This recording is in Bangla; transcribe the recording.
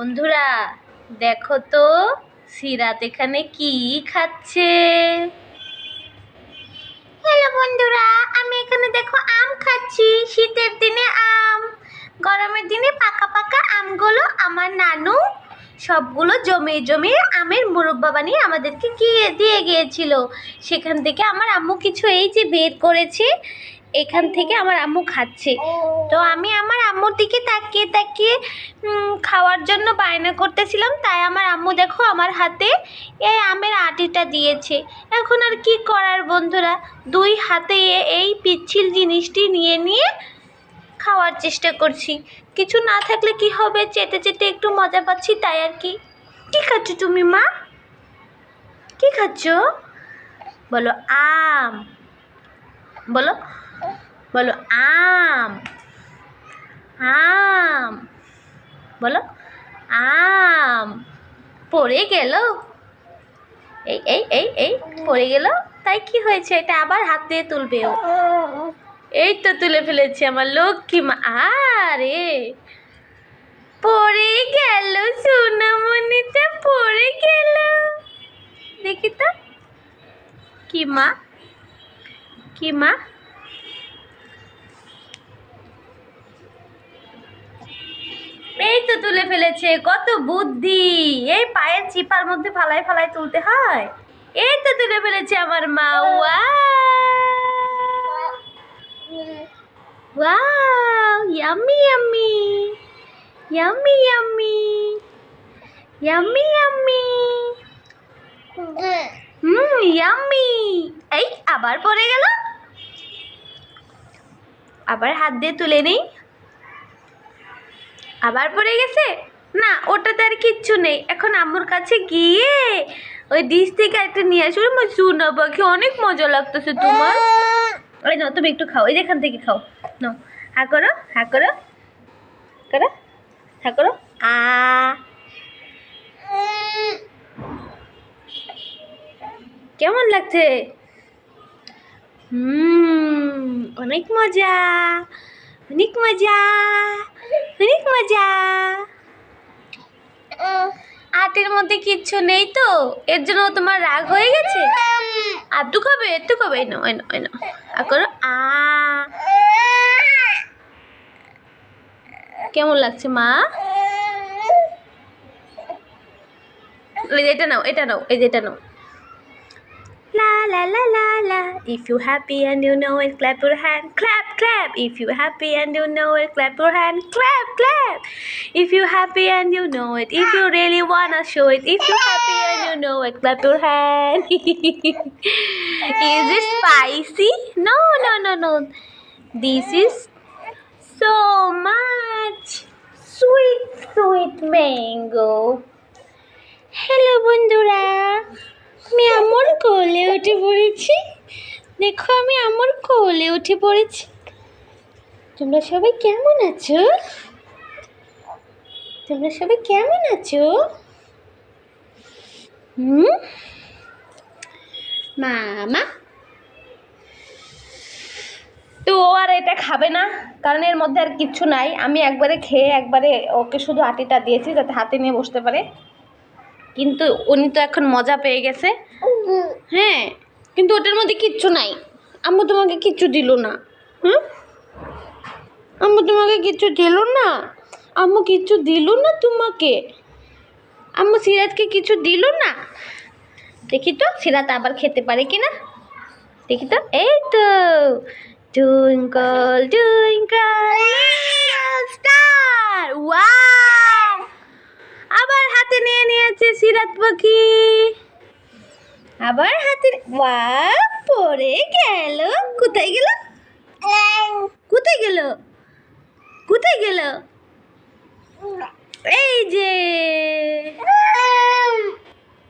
বন্ধুরা, দেখো তো, সিরাত এখানে কি খাচ্ছে? হ্যালো বন্ধুরা, আমি এখানে দেখো আম খাচ্ছি। শীতের দিনে আম, গরমের দিনে পাকা পাকা আমগুলো আমার নানু সবগুলো জমিয়ে জমিয়ে আমের মুরব্বা বানিয়ে আমাদেরকে গিয়ে দিয়ে গিয়েছিল। সেখান থেকে আমার আম্মু কিছু এই যে বের করেছে এখান থেকে আমার আম্মু খাচ্ছে। তো আমি আমার আম্মুর দিকে তাকিয়ে তাকিয়ে খাওয়ার জন্য বায়না করতেছিলাম। তাই আমার আম্মু দেখো আমার হাতে এই আমের আটিটা দিয়েছে। এখন আর কি করার বন্ধুরা? দুই হাতে এই পিচ্ছিল জিনিসটি নিয়ে নিয়ে খাওয়ার চেষ্টা করছি। কিছু না থাকলে কি হবে? চেটে চেটে একটু মজা পাচ্ছি তাই আর কি। কি খাচ্ছ তুমি মা? কি খাচ্ছ? বলো আম। বলো বলো, আম। আম। বলো, আম। পড়ে গেল। এই এই এই এই, পড়ে গেল। তাই কি হয়েছে? এটা আবার হাত দিয়ে তুলবে ও। এই তো তুলে ফেলেছি আমার লক্ষ্মী মা। আরে, পড়ে গেল সোনামণিটা, পড়ে গেল। দেখি তো। কি মা? কি মা? ফেলেছে, কত বুদ্ধি। এই পায়ের চিপার মধ্যে ফালাই ফালাই তুলতে হয়। এই তো তুলে ফেলেছে আমার মা। Wow. Yummy. Yummy yummy. Yummy yummy. Hmm, yummy. এই, আবার পড়ে গেল। আবার হাত দিয়ে তুলে নেই। আবার পড়ে গেছে? না, ওটাতে আর কিচ্ছু নেই। এখন আম্মুর কাছে গিয়ে ওই ডিশ থেকে একটা নিয়ে আসো। আমার শুনা পাখি অনেক মজা লাগতেছে তোমার। ওই নাও, তুমি একটু খাও। এই যেখান থেকে খাও। নাও। হা করো হা করো। করো, হা করো। আ। কেমন লাগছে? হুম, অনেক মজা। অনেক মজা অনেক মজা আটের মধ্যে কিচ্ছু নেই তো? এর জন্য তোমার রাগ হয়ে গেছে? আব্দু খাবে একটু খাবে। এনো এনো এনো আর করো আ। কেমন লাগছে মা? এই যে এটা নাও এটা নাও এই যে এটা নাও। La la la la. If you happy and you know it, clap your hand. Clap, clap. If you happy and you know it, clap your hand. Clap, clap. If you happy and you know it, if you really wanna show it, if you happy and you know it, clap your hand. is it spicy? No, no, no, no. This is so much sweet, sweet mango. উঠে পড়েছি। দেখো আমি আমার কোলে উঠে পড়েছি। তোমরা সবাই কেমন আছো? তোমরা সবাই কেমন আছো? হুম? মামা? তো ও আর এটা খাবে না, কারণ এর মধ্যে আর কিচ্ছু নাই। আমি একবারে খেয়ে একবারে ওকে শুধু আটিটা দিয়েছি, যাতে হাতে নিয়ে বসতে পারে। কিন্তু উনি তো এখন মজা পেয়ে গেছে। হ্যাঁ কিন্তু ওটার মধ্যে কিচ্ছু নাই। আম্মু তোমাকে কিচ্ছু দিল না। হ্যাঁ আম্মু তোমাকে কিচ্ছু দিল না? আম্মু কিচ্ছু দিল না তোমাকে? আম্মু সিরাজকে কিছু দিল না? দেখি তো, সিরাত আবার খেতে পারে কি না দেখি তো, এই তো। টুইঙ্কল টুইঙ্কল স্টার ওয়াও আবার হাতে নিয়ে নিয়েছে সিরাত পাখি। আবার হাতের ওয়া পড়ে গেল। কোথায় গেল? কোথায় গেল? কোথায় গেল? এই যে।